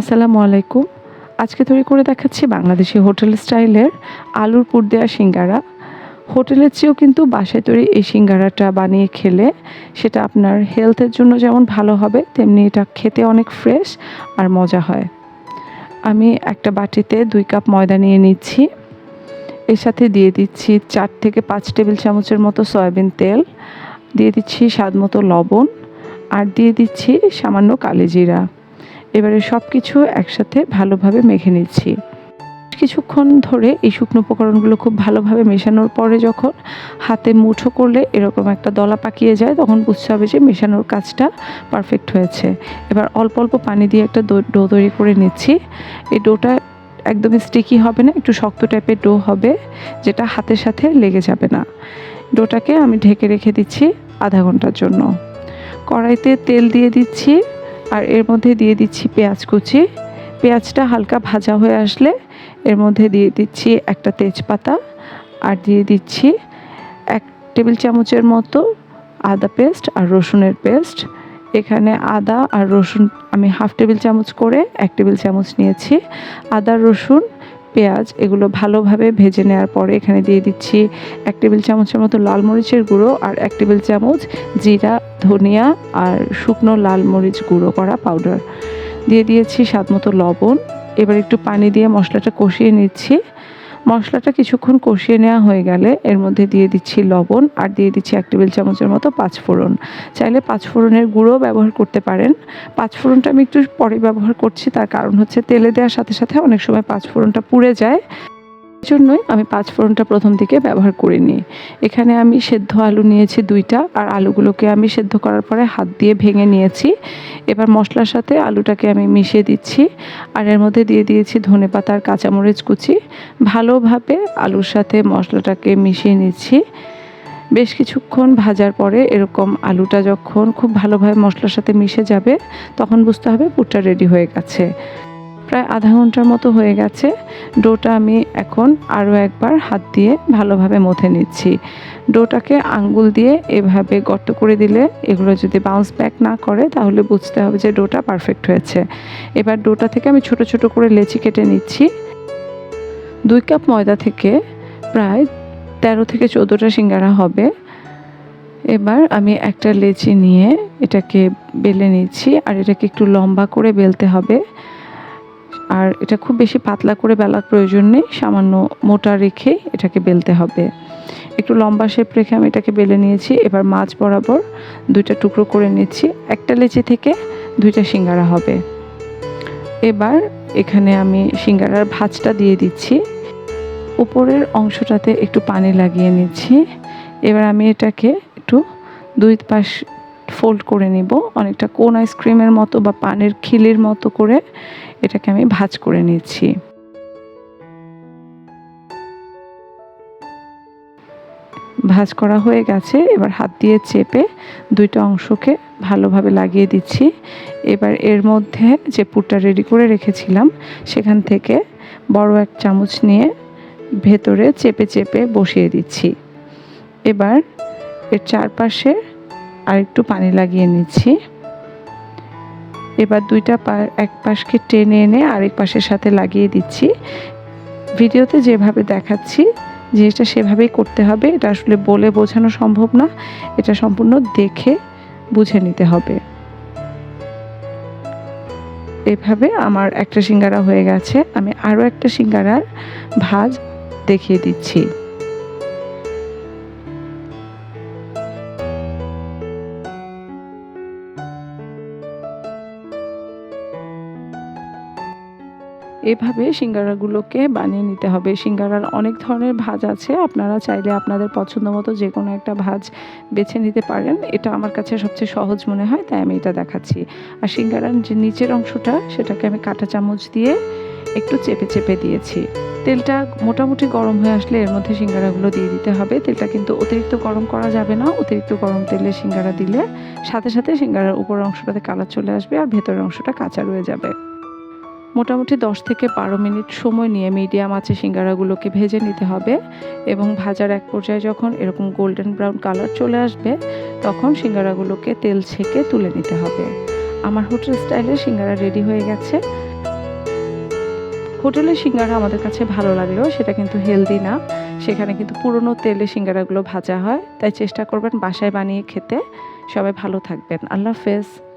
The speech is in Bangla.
আসসালামু আলাইকুম। আজকে তৈরি করে দেখাচ্ছি বাংলাদেশি হোটেল স্টাইলের আলুর পুর দেওয়া সিঙ্গারা। হোটেলের চেয়েও কিন্তু বাসায় তৈরি এই সিঙ্গারাটা বানিয়ে খেলে সেটা আপনার হেলথের জন্য যেমন ভালো হবে, তেমনি এটা খেতে অনেক ফ্রেশ আর মজা হয়। আমি একটা বাটিতে দুই কাপ ময়দা নিয়ে নিচ্ছি। এর সাথে দিয়ে দিচ্ছি চার থেকে পাঁচ টেবিল চামচের মতো সয়াবিন তেল, দিয়ে দিচ্ছি স্বাদ মতো লবণ, আর দিয়ে দিচ্ছি সামান্য কালিজিরা। এবারে সব কিছু একসাথে ভালোভাবে মেখে নিচ্ছি। কিছুক্ষণ ধরে এই শুকনো উপকরণগুলো খুব ভালোভাবে মেশানোর পরে যখন হাতে মুঠো করলে এরকম একটা দলা পাকিয়ে যায়, তখন বুঝতে হবে যে মেশানোর কাজটা পারফেক্ট হয়েছে। এবার অল্প অল্প পানি দিয়ে একটা ডো তৈরি করে নিচ্ছি। এই ডোটা একদমই স্টিকি হবে না, একটু শক্ত টাইপের ডো হবে, যেটা হাতের সাথে লেগে যাবে না। ডোটাকে আমি ঢেকে রেখে দিচ্ছি আধা ঘণ্টার জন্য। কড়াইতে তেল দিয়ে দিচ্ছি। আর এর মধ্যে দিয়ে দিচ্ছি পেঁয়াজ কুচি। পেঁয়াজটা হালকা ভাজা হয়ে আসলে এর মধ্যে দিয়ে দিচ্ছি একটা তেজপাতা আর দিয়ে দিচ্ছি এক টেবিল চামচের মতো আদা পেস্ট আর রসুনের পেস্ট। এখানে আদা আর রসুন আমি হাফ টেবিল চামচ করে এক টেবিল চামচ নিয়েছি। আদা, রসুন, পেঁয়াজ এগুলো ভালোভাবে ভেজে নেওয়ার পরে এখানে দিয়ে দিচ্ছি এক টেবিল চামচের মতো লাল মরিচের গুঁড়ো আর এক টেবিল চামচ জিরা ধনিয়া আর শুকনো লাল মরিচ গুঁড়ো করা পাউডার দিয়ে দিয়েছি স্বাদ মতো লবণ। এবার একটু পানি দিয়ে মশলাটা কষিয়ে নিচ্ছি। মশলাটা কিছুক্ষণ কষিয়ে নেওয়া হয়ে গেলে এর মধ্যে দিয়ে দিচ্ছি লবণ আর দিয়ে দিচ্ছি এক টেবিল চামচের মতো পাঁচফোড়ন। চাইলে পাঁচফোড়নের গুঁড়ো ব্যবহার করতে পারেন। পাঁচফোড়নটা আমি একটু পরে ব্যবহার করছি, তার কারণ হচ্ছে তেলে দেওয়ার সাথে সাথে অনেক সময় পাঁচফোড়নটা পুড়ে যায়। জন্যই আমি পাঁচ ফোড়নটা প্রথম দিকে ব্যবহার করিনি। এখানে আমি সেদ্ধ আলু নিয়েছি দুইটা, আর আলুগুলোকে আমি সেদ্ধ করার পরে হাত দিয়ে ভেঙে নিয়েছি। এবার মশলার সাথে আলুটাকে আমি মিশিয়ে দিচ্ছি, আর এর মধ্যে দিয়ে দিয়েছি ধনে পাতার কাঁচামরিচ কুচি। ভালোভাবে আলুর সাথে মশলাটাকে মিশিয়ে নিচ্ছি। বেশ কিছুক্ষণ ভাজার পরে এরকম আলুটা যখন খুব ভালোভাবে মশলার সাথে মিশে যাবে, তখন বুঝতে হবে পুরটা রেডি হয়ে গেছে। প্রায় আধা ঘণ্টার মতো হয়ে গেছে। ডোটা আমি এখন আরও একবার হাত দিয়ে ভালোভাবে মথে নিচ্ছি। ডোটাকে আঙ্গুল দিয়ে এভাবে গর্ত করে দিলে এগুলো যদি বাউন্স ব্যাক না করে, তাহলে বুঝতে হবে যে ডোটা পারফেক্ট হয়েছে। এবার ডোটা থেকে আমি ছোট ছোট করে লেচি কেটে নিচ্ছি। দুই কাপ ময়দা থেকে প্রায় তেরো থেকে চোদ্দোটা সিঙ্গারা হবে। এবার আমি একটা লেচি নিয়ে এটাকে বেলে নিচ্ছি, আর এটাকে একটু লম্বা করে বেলতে হবে। আর এটা খুব বেশি পাতলা করে বেলার প্রয়োজন নেই, সামান্য মোটা রেখে এটাকে বেলতে হবে। একটু লম্বা শেপ রেখে আমি এটাকে বেলে নিয়েছি। এবার মাছ বরাবর দুইটা টুকরো করে নিচ্ছি। একটা লেচি থেকে দুইটা সিঙ্গারা হবে। এবার এখানে আমি সিঙ্গারার ভাজটা দিয়ে দিচ্ছি। উপরের অংশটাতে একটু পানি লাগিয়ে নিচ্ছি। এবার আমি এটাকে একটু দুই পাশ ফোল্ড করে নিব। অনেকটা কোন আইসক্রিমের মতো বা পানের খিলির মতো করে এটাকে আমি ভাজ করে নিচ্ছি। ভাজ করা হয়ে গেছে। এবার হাত দিয়ে চেপে দুইটা অংশকে ভালোভাবে লাগিয়ে দিচ্ছি। এবার এর মধ্যে যে পুরটা রেডি করে রেখেছিলাম, সেখান থেকে বড় এক চামচ নিয়ে ভেতরে চেপে চেপে বসিয়ে দিচ্ছি। এবার এর চারপাশে আর একটু পানি লাগিয়ে নিচ্ছি। এবার দুইটা এক পাশকে টেনে এনে আরেক পাশের সাথে লাগিয়ে দিচ্ছি। ভিডিওতে যেভাবে দেখাচ্ছি, জিনিসটা সেভাবেই করতে হবে। এটা আসলে বলে বোঝানো সম্ভব না। এটা সম্পূর্ণ দেখে বুঝে নিতে হবে। এভাবে আমার একটা সিঙ্গারা হয়ে গেছে। আমি আরও একটা সিঙ্গারার ভাজ দেখিয়ে দিচ্ছি। এভাবে সিঙ্গারাগুলোকে বানিয়ে নিতে হবে। সিঙ্গারার অনেক ধরনের ভাজ আছে। আপনারা চাইলে আপনাদের পছন্দ মতো যে কোনো একটা ভাজ বেছে নিতে পারেন। এটা আমার কাছে সবচেয়ে সহজ মনে হয়, তাই আমি এটা দেখাচ্ছি। আর সিঙ্গারার যে নিচের অংশটা, সেটাকে আমি কাঁটা চামচ দিয়ে একটু চেপে চেপে দিয়েছি। তেলটা মোটামুটি গরম হয়ে আসলে এর মধ্যে সিঙ্গারাগুলো দিয়ে দিতে হবে। তেলটা কিন্তু অতিরিক্ত গরম করা যাবে না। অতিরিক্ত গরম তেলে সিঙ্গারা দিলে সাথে সাথে সিঙ্গারার উপর অংশটাতে কালার চলে আসবে আর ভেতরের অংশটা কাঁচা রয়ে যাবে। মোটামুটি দশ থেকে বারো মিনিট সময় নিয়ে মিডিয়াম আছে সিঙ্গারাগুলোকে ভেজে নিতে হবে এবং ভাজার এক পর্যায়ে যখন এরকম গোল্ডেন ব্রাউন কালার চলে আসবে, তখন সিঙ্গারাগুলোকে তেল ছেঁকে তুলে নিতে হবে। আমার হোটেল স্টাইলে সিঙ্গারা রেডি হয়ে গেছে। হোটেলের সিঙ্গারা আমাদের কাছে ভালো লাগলেও সেটা কিন্তু হেলদি না। সেখানে কিন্তু পুরনো তেলে সিঙ্গারাগুলো ভাজা হয়। তাই চেষ্টা করবেন বাসায় বানিয়ে খেতে। সবাই ভালো থাকবেন। আল্লাহ হাফেজ।